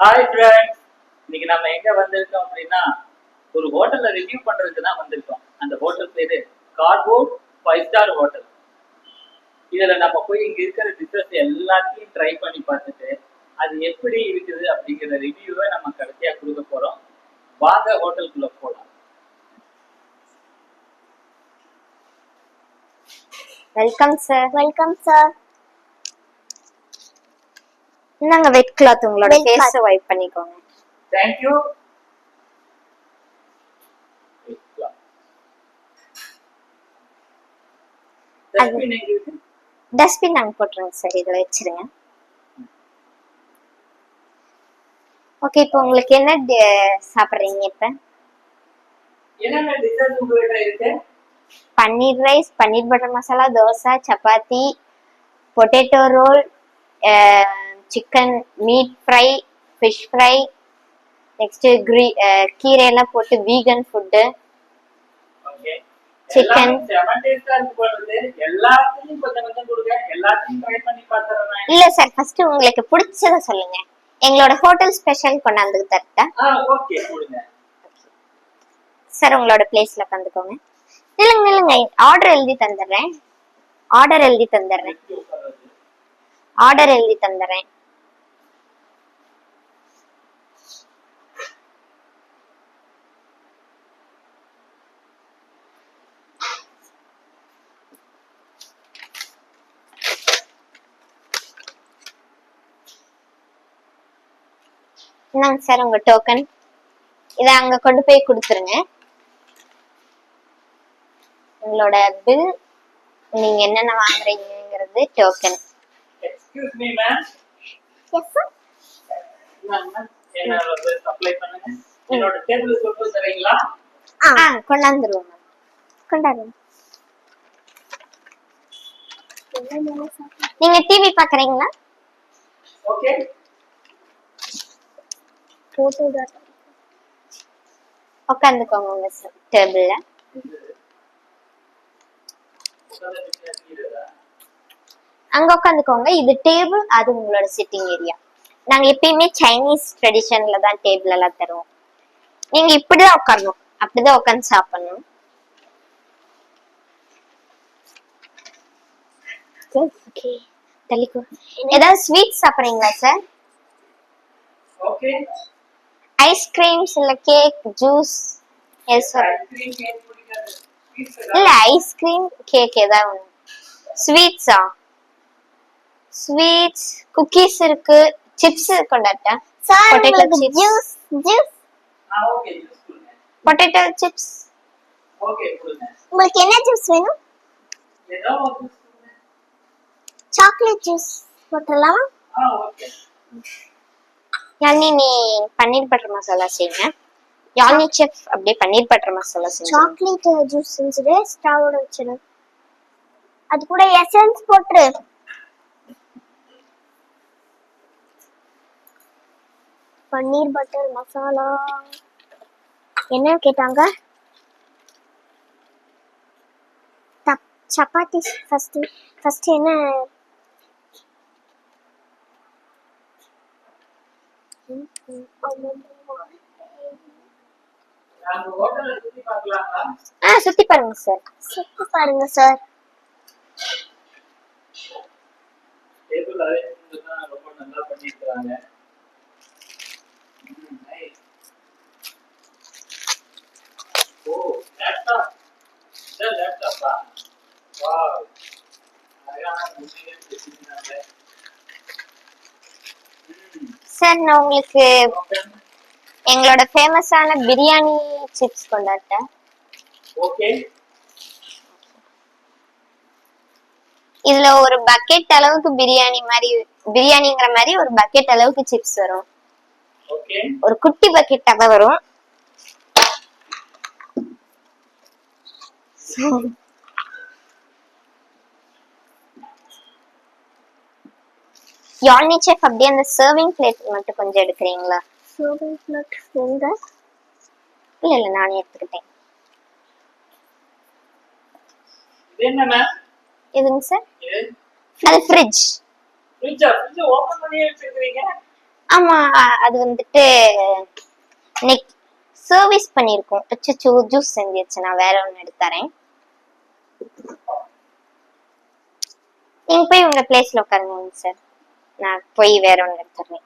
Hi friends இன்னைக்கு நம்ம எங்க வந்திருக்கோம் அப்படின்னா ஒரு ஹோட்டல்ல ரிவ்யூ பண்றதுக்கு தான் வந்திருக்கோம். அந்த ஹோட்டல் பேரு கார்போர்ட் ஃபைவ் ஸ்டார் ஹோட்டல் இதுல நம்ம போய் இங்க இருக்கிற டிஷஸ் எல்லாத்தையும் ட்ரை பண்ணி பார்த்துட்டு அது எப்படி இருக்குது அப்படிங்கிற ரிவ்யூவை நம்ம கடைசியா கொடுக்க போறோம். வாங்க ஹோட்டலுக்குள்ள போலாம். வெல்கம் சார் வெல்கம் சார் இந்தாங்க வெட் கிளாத் உங்களோட. ஃபேஸ் வைப் பண்ணிக்கோங்க. தேங்க்யூ டஸ்ட்பின் நாங்க போட்டுருங்க சார் இதுல வச்சிருங்க. ஓகே இப்போ உங்களுக்கு என்ன டி- சாப்பிடுறீங்க இப்ப? Paneer rice paneer butter masala dosa chapati potato roll chicken meat fry fish fry next கிரீ கீரை எல்லாம் போட்டு வீகன் ஃபுட்டு பார்த்துறேன் இல்ல சார் ஃபர்ஸ்ட் உங்களுக்கு பிடிச்சத சொல்லுங்க. எங்களோட ஹோட்டல் ஸ்பெஷல் கொண்டாந்து தரட்டா சார் உங்களோட பிளேஸ்ல உட்காந்துக்கோங்க. நில்லுங்க நில்லுங்க. ஆர்டர் எழுதி தந்துடுறேன். ஆர்டர் எழுதி தந்துடுறேன். ஆர்டர் எழுதி தந்துடுறேன். இந்தாங்க சார் உங்க டோக்கன் இதை அங்க கொண்டு போய் கொடுத்துருங்க. உங்களோட பில் நீங்க என்னென்ன வாங்குறீங்கிறது token excuse me ma'am yes sir என்ன சப்ளை பண்ணுங்க? என்னோட டேபிள் கொண்டு தரீங்களா? ஆ கொண்டாந்துருவோம் கொண்டாடுங்க நீங்க டிவி பாக்குறீங்களா ஓகே போட்டோ உட்காந்துக்கோங்க உங்க டேபிள்ல அங்க உட்காந்துக்கோங்க இது டேபிள் அது உங்களோட சிட்டிங் ஏரியா நாங்க எப்பயுமே சைனீஸ் ட்ரெடிஷன்ல தான் டேபிள் எல்லாம் தருவோம். நீங்க இப்படிதான் உட்காரணும் அப்படிதான் உட்காந்து சாப்பிடணும். ஓகே தள்ளிக்கோ. ஏதாவது ஸ்வீட் சாப்பிடுறீங்களா சார் ஓகே ஐஸ்கிரீம்ஸ் இல்ல கேக் ஜூஸ் எஸ் இல்ல ஐஸ்கிரீம் கேக் ஏதாவது ஸ்வீட்ஸா ஸ்வீட்ஸ் குக்கீஸ் இருக்கு சிப்ஸ் கொண்டாட்டா சார் உங்களுக்கு chips. ஜூஸ் ஜூஸ் ஆ ஓகே ஜூஸ் கொடுங்க. பொட்டேட்டோ சிப்ஸ் உங்களுக்கு என்ன ஜூஸ் வேணும்? Chocolate juice போட்டுடலாமா? யாழ்னி நீ பன்னீர் பட்டர் மசாலா செய்யுங்க யாழ்னி செஃப் அப்படியே பன்னீர் பட்டர் மசாலா செய்யுங்க சாக்லேட் ஜூஸ் செஞ்சுடு ஸ்ட்ராவோட வச்சிடு அது கூட எசன்ஸ் போட்டுரு. பன்னீர் பட்டர் மசாலா. என்ன கேட்டாங்க? சப்பாத்தி ஃபஸ்ட்டு ஃபஸ்ட்டு என்ன நாங்க ஹோட்டல்ல சுத்தி பார்க்கலாங்களா ஆ சுத்தி பாருங்க சார் சுத்தி பாருங்க சார் டேபிள் அரேஞ்ச்மெண்ட் ரொம்ப நல்லா பண்ணிருக்காங்க ஓ லேப்டாப் இந்த லேப்டாப்பா வாவ் அழகான முன்னிலையில் வச்சிருக்காங்க சார் நான் உங்களுக்கு எங்களோட ஃபேமஸான பிரியாணி சிப்ஸ் கொண்டாட்டேன் ஓகே இதுல ஒரு பக்கெட் அளவுக்கு பிரியாணி மாதிரி பிரியாணிங்கிற மாதிரி ஒரு பக்கெட் அளவுக்கு சிப்ஸ் வரும். ஒரு குட்டி பக்கெட் தான் வரும். யாழ்னி செஃப் அப்படியே அந்த சர்விங் பிளேட் மட்டும் கொஞ்சம் எடுக்கிறீங்களா? சோபிங் பிளட் எங்க? இல்ல இல்ல நானே எடுத்துக்கிட்டேன். இது என்ன மேம் எதுங்க சார் அது ஃப்ரிட்ஜ் ஃப்ரிட்ஜா ஃப்ரிட்ஜ் ஓபன் பண்ணியே வச்சிருக்கீங்க ஆமா அது வந்துட்டு நெக் சர்வீஸ் பண்ணியிருக்கோம். அச்சோ ஜூஸ் செஞ்சிருச்சு. நான் வேற ஒன்று எடுத்து தரேன். நீங்க போய் உங்க பிளேஸ்ல உட்காருங்க சார் நான் போய் வேற ஒன்று எடுத்துறேன்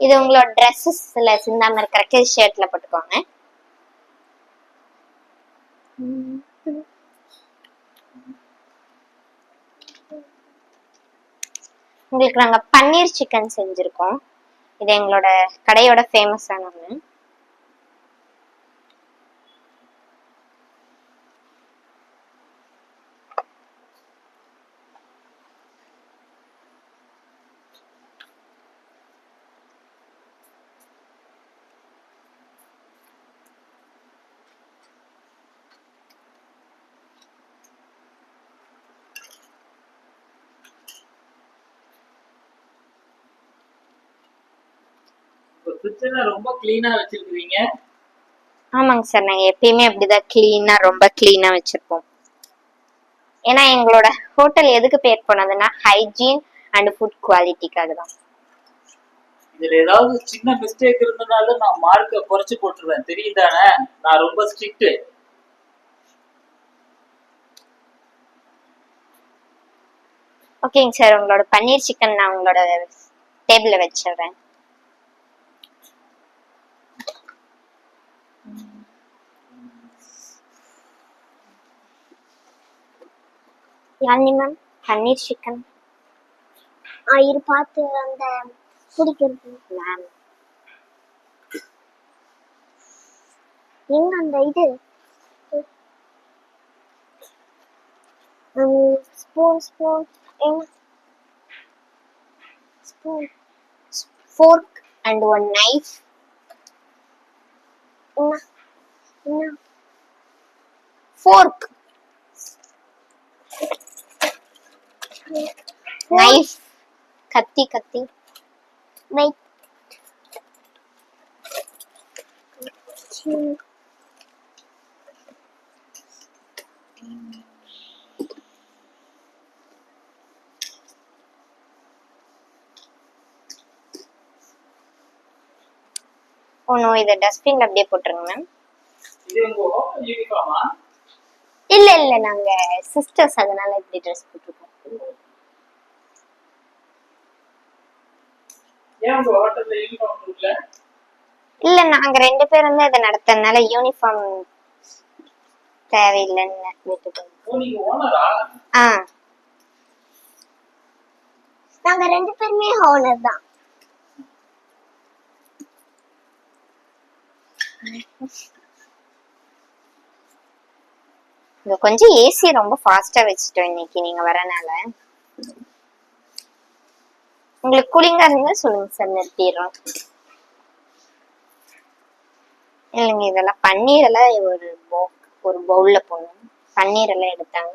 இது உங்களோட ட்ரெஸ்ஸஸ்ல சிந்தாம இருக்கிற ஷர்ட்ல போட்டுக்கோங்க. உங்களுக்கு நாங்கள் பன்னீர் சிக்கன் செஞ்சுருக்கோம். இது எங்களோட கடையோட ஃபேமஸான ஒன்று கிச்சனை ரொம்ப கிளீனா வச்சிருக்கீங்க ஆமாங்க சார். நாங்க எப்பயுமே அப்படிதான் கிளீனா ரொம்ப கிளீனா வச்சிருப்போம். ஏன்னா எங்களோட ஹோட்டல் எதுக்கு பேர் போனதுன்னா ஹைஜீன் அண்ட் ஃபுட் குவாலிட்டிக்காக தான். இதுல ஏதாவது சின்ன மிஸ்டேக் இருந்தனால நான் மார்க்க குறைச்சு போட்டுருவேன். தெரியுதானே? நான் ரொம்ப ஸ்ட்ரிக்ட் ஓகேங்க சார். உங்களோட பன்னீர் சிக்கன் நான் உங்களோட டேபிள்ல வச்சிடுறேன். யாழினி மேம் பன்னீர் சிக்கன் ஆ பார்த்து அந்த பிடிக்கிறது மேம் எங்க அந்த இது? ஸ்பூன் ஸ்பூன் எங்க? Spoon fork and one knife என்ன? என்ன? ஃபோர்க் நைஃப் கத்தி கத்தி. வெயிட் ஓ நோ இதை டஸ்ட்பின்ல அப்படியே போட்டுருங்க மேம் இல்ல இல்ல நாங்க சிஸ்டர்ஸ் அதனால இப்படி ட்ரெஸ் போட்டிருக்கோம் ஏன் உங்க ஹோட்டல்ல யூனிஃபார்ம் கொடுக்கல இல்ல நாங்க ரெண்டு பேரும் தான் இதை நடத்துறதுனால யூனிஃபார்ம் தேவையில்லைன்னு விட்டுட்டோம். நீங்க ஓனரா ஆ? நாங்க ரெண்டு பேருமே ஓனர் தான். கொஞ்சம் ஏசி ரொம்ப ஃபாஸ்டா வச்சுட்டோம் இன்னைக்கு நீங்க வரனால. உங்களுக்கு கூலிங்கா இருந்தா சொல்லுங்க சார் நிறுத்திடுறோம். இல்லைங்க இதெல்லாம் பன்னீர் எல்லாம் ஒரு போ- ஒரு பவுல்ல போடணும். பன்னீர் எல்லாம் எடுத்தாங்க.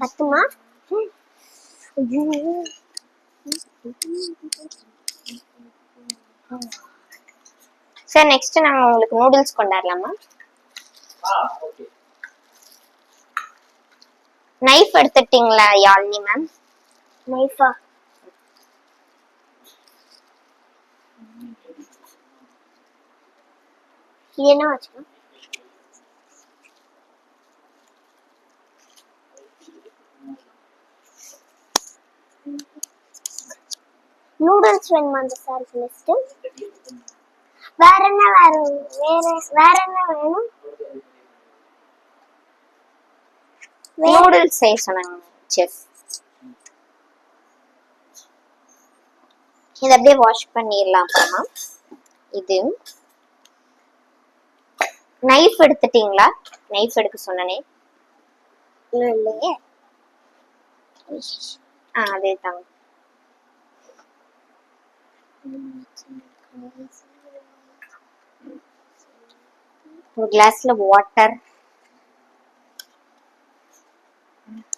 பத்துமா. சார் நெக்ஸ்ட் நாங்க உங்களுக்கு நூடுல்ஸ் கொண்டாடலாமா? ஆ ஓகே நைஃப் எடுத்துட்டீங்களா யாழ்னி மேம் நைஃபா இது என்ன வச்சுக்கணும் நூடுல்ஸ் வேணுமா அந்த சாருக்கு லிஸ்ட்டு வேற என்ன வேற வேற வேற என்ன வேணும்? நூடுல்ஸ் செய்ய சொன்னாங்க செஃப் இதை அப்படியே வாஷ் பண்ணிடலாம் அப்புறமா இது. நைஃப் எடுத்துட்டீங்களா? நைஃப் எடுக்க சொன்னனே. இல்லையே. ஆ அதே தாங்க ஒரு கிளாஸ்ல வாட்டர்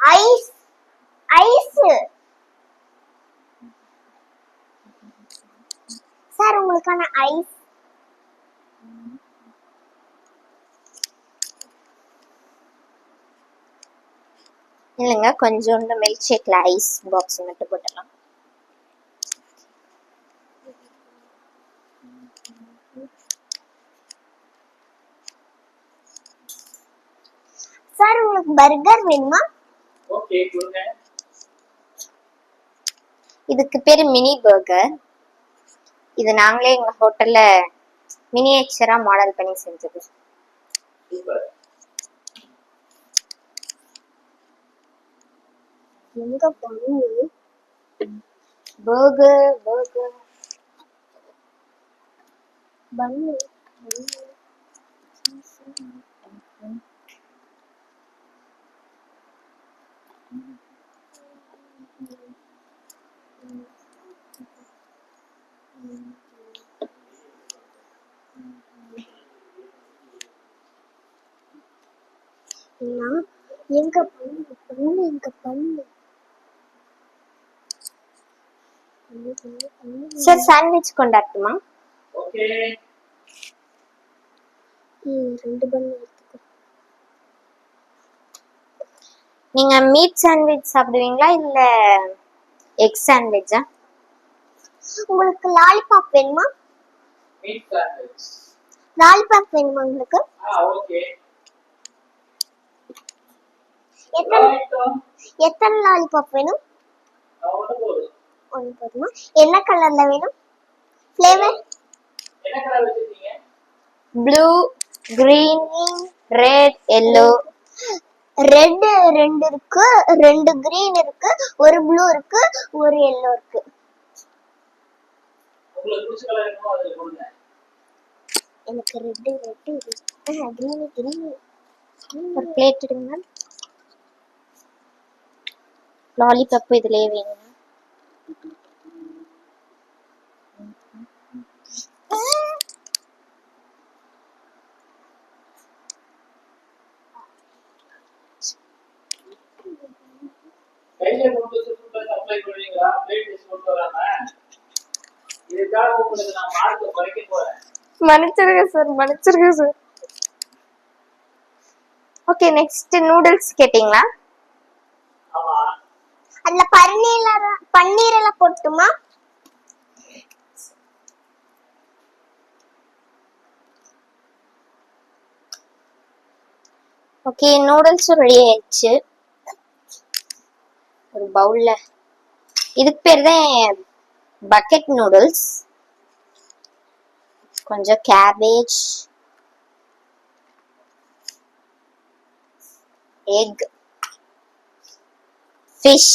ஐஸ் ஐஸ் சார் உங்களுக்கான ஐஸ் இல்லைங்க கொஞ்சோண்டு மில்க் ஷேக்ல ஐஸ் பாக்ஸ் மட்டும் போட்டுடலாம். சார் உங்களுக்கு பர்கர் வேணுமா? இதுக்கு பேரு மினி பர்கர் இது நாங்களே எங்க ஹோட்டல்ல மினியேச்சரா மாடல் பண்ணி செஞ்சது. சூப்பர் எங்க பண்ணு பர்கர் பர்கர் பண்ணு நான் எங்க பண்ணு பண்ணு எங்க பண்ணு பண்ணு, பண்ணு, பண்ணு. சார் சாண்ட்விச் கொண்டாட்டுமா? ரெண்டு பண்ணு நீங்க மீட் சாண்ட்விச் சாப்பிடுவீங்களா இல்ல எக் சாண்ட்விச்சா உங்களுக்கு லாலிபாப் வேணுமா? லாலிபாப் வேணுமா உங்களுக்கு? எத்தனை எத்தனை லாலிபாப் வேணும்? ஒன்று போதும்? என்ன கலர்ல வேணும்? Flavour blue green red yellow red ரெண்டு இருக்கு ரெண்டு கிரீன் இருக்கு ஒரு ப்ளூ இருக்கு ஒரு எல்லோ இருக்கு. எனக்கு ரெட் ரெட் கிரீன் கிரீன் ஒரு பிளேட் எடுங்க லாலிபப் இதுலயே வேணும். கையில கொண்டு வந்து சூப்பர் சப்ளை பண்ணுவீங்களா? பிளேட் டெஸ்ட் கொண்டு வராம? இதுக்காக உங்களுக்கு நான் மார்க் குறைக்க போறேன். மன்னிச்சிருங்க சார் மன்னிச்சிருங்க சார் ஓகே நெக்ஸ்ட் நூடுல்ஸ் கேட்டிங்களா? ஆமா. அதுல பன்னீர் பன்னீர் எல்லாம் போட்டுமா? ஓகே நூடுல்ஸும் ரெடி ஆயிடுச்சு. ஒரு பவுலில் இதுக்கு பேர் தான் பக்கெட் நூடுல்ஸ் கொஞ்சம் cabbage egg fish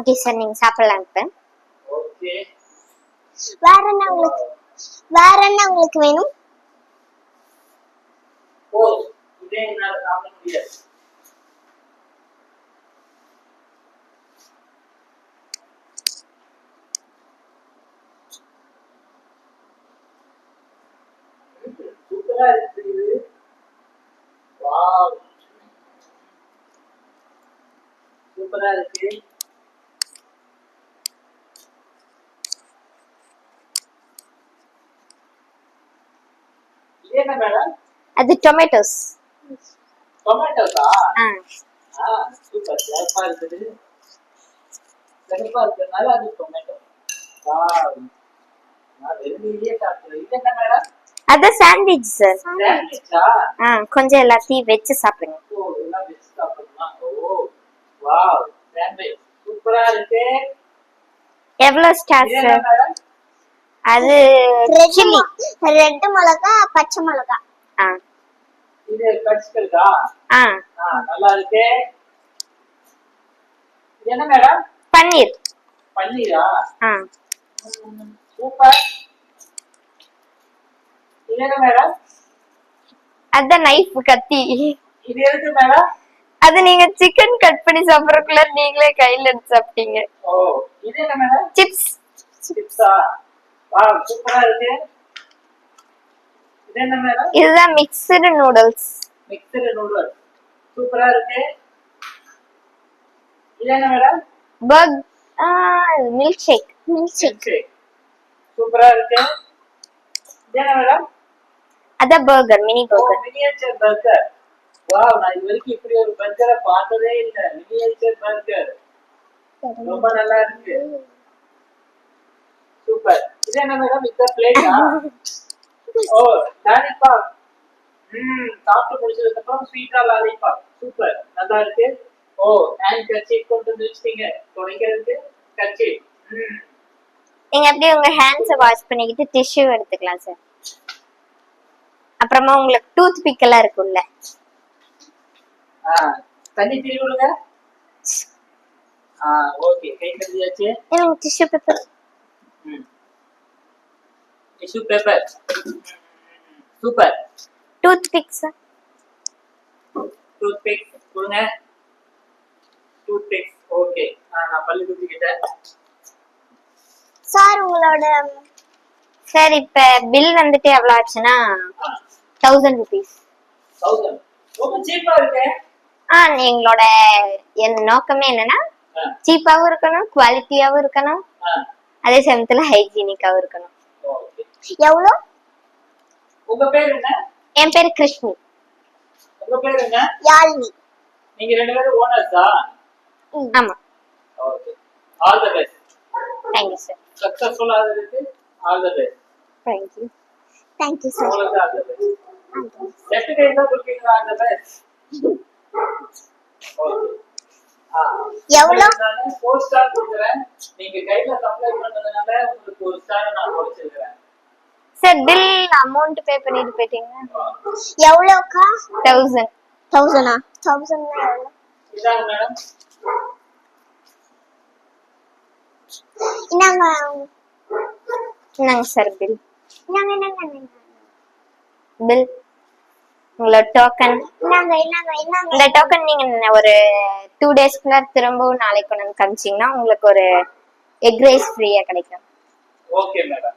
okay sir நீங்க சாப்பிடலாம் இப்போ. வேற என்ன உங்களுக்கு வேற என்ன உங்களுக்கு வேணும்? சூப்பரா இருக்கு இது வாவ் சூப்பரா இருக்கு இது என்ன மேடம் அது டொமேட்டோஸ் டொமேட்டோஸா ஆ ஆ சூப்பர் சிறப்பா இருக்குது சிறப்பா இருக்கிறதுனால அது டொமேட்டோ வாவ் நான் வெறுமையிலேயே சாப்பிடுறேன் இது என்ன மேடம் அதான் சாண்ட்விச் சார் ஆ கொஞ்சம் எல்லாத்தையும் வச்சு சாப்பிடுங்க. ஓ எல்லாம் வச்சு சாப்பிடணுமா? ஓ வாவ் சாண்ட்விச் சூப்பரா இருக்கு. எவ்வளோ ஸ்டார் சார் அது சில்லி ரெட் மிளகா பச்சை மிளகா. ஆ. இது கடிச்சுக்கிறதா ஆ. ஆ நல்லா இருக்கு. இது என்ன மேடம்? பன்னீர். பன்னீரா? ஆ. சூப்பர். இது என்ன மேடம்? அதான் நைஃப் கத்தி. இது எதுக்கு மேடம்? அது நீங்க சிக்கன் கட் பண்ணி சாப்பிடறதுக்குள்ள நீங்களே கையில எடுத்து சாப்பிட்டீங்க. ஓ இது என்ன மேடம்? சிப்ஸ் சிப்ஸா வா சூப்பரா இருக்கு. இதுதான் மிக்சடு நூடுல்ஸ் மிக்சடு நூடுல்ஸ் சூப்பரா இருக்கு. இது என்ன மேடம் பர்க் மில்க் ஷேக் மில்க் ஷேக் சரி சூப்பரா இருக்கு இது என்ன madam burger mini burger miniature burger wow நான் இது வரைக்கும் இப்படி ஒரு பர்கரை பார்த்ததே இல்ல. மினியேச்சர் பர்கர் ரொம்ப நல்லா இருக்கு. சூப்பர் இது என்ன மேடம் இந்த பிளேட்டா ஓ லாலிபாப் ம் சாப்பிட்டு முடிச்சதுக்கு அப்புறம் ஸ்வீட்டா லாலிபாப் சூப்பர் நல்லா இருக்கு. ஓ ஹேண்ட் கர்ச்சீஃப் கொண்டு வந்து வச்சிட்டீங்க. துடைக்கிறதுக்கு கர்ச்சீஃப் ம் நீங்க அப்படியே உங்க ஹேண்ட்ஸை வாஷ் பண்ணிக்கிட்டு டிஷ்யூ எடுத்துக்கலாம் சார் அப்புறமா உங்களுக்கு டூத் பிக் எல்லாம் இருக்குல்ல ஆ தண்ணி தீ விடுங்க. ஓகே கை கழுவியாச்சு. Tissue paper tissue paper super toothpick sir toothpick கொடுங்க. டூத் பிக் ஓகே நான் பல்லு குத்திக்கிட்டேன் சார் உங்களோட சார் இப்ப பில் வந்துட்டு எவ்வளவு ஆச்சுன்னா? தௌசண்ட் ருபீஸ் தௌசண்ட் ரொம்ப சீப்பா இருக்கு. ஆ எங்களோட என் நோக்கமே என்னன்னா சீப்பாவும் இருக்கணும் குவாலிட்டியாவும் இருக்கணும். அதே சமயத்துல ஹைஜீனிக்காவும் இருக்கணும். ஓகே எவ்வளோ? உங்க பேர் என்ன? என் பேரு கிருஷ்ணி. உங்க பேர் என்ன? யாழினி. நீங்க ரெண்டு பேரும் ஓனர்ஸா ஆமா. Okay all the best thank you sir successful ஆகிறதுக்கு all the best thank you thank you sir உங்களுக்கு ஆல் தி பெஸ்ட் கை தான் கொடுப்பீங்க ஆல் தி பெஸ்ட் ஸ்டார் கொடுக்குறேன். நீங்க கையில சப்ளை பண்ணதுனால உங்களுக்கு ஒரு ஸ்டார் நான் குறைச்சிருக்கிறேன் சார் பில் அமௌண்ட் பே பண்ணிட்டு போயிட்டீங்க. எவ்வளோக்கா? தௌசண்ட் தௌசண்டா தௌசண்ட்னா எவ்வளோ? மேடம் இந்தாங்க. என்னங்க சார் பில் இந்தாங்க இந்தாங்க. பில் உங்களோட டோக்கன் இந்தாங்க இந்தாங்க இந்தாங்க. இந்த டோக்கன் நீங்க ஒரு டூ டேஸ்க்குள்ள திரும்பவும் நாளைக்கு கொண்டு வந்து காமிச்சீங்கன்னா உங்களுக்கு ஒரு எக் ரைஸ் ஃப்ரீயா கிடைக்கும். Okay madam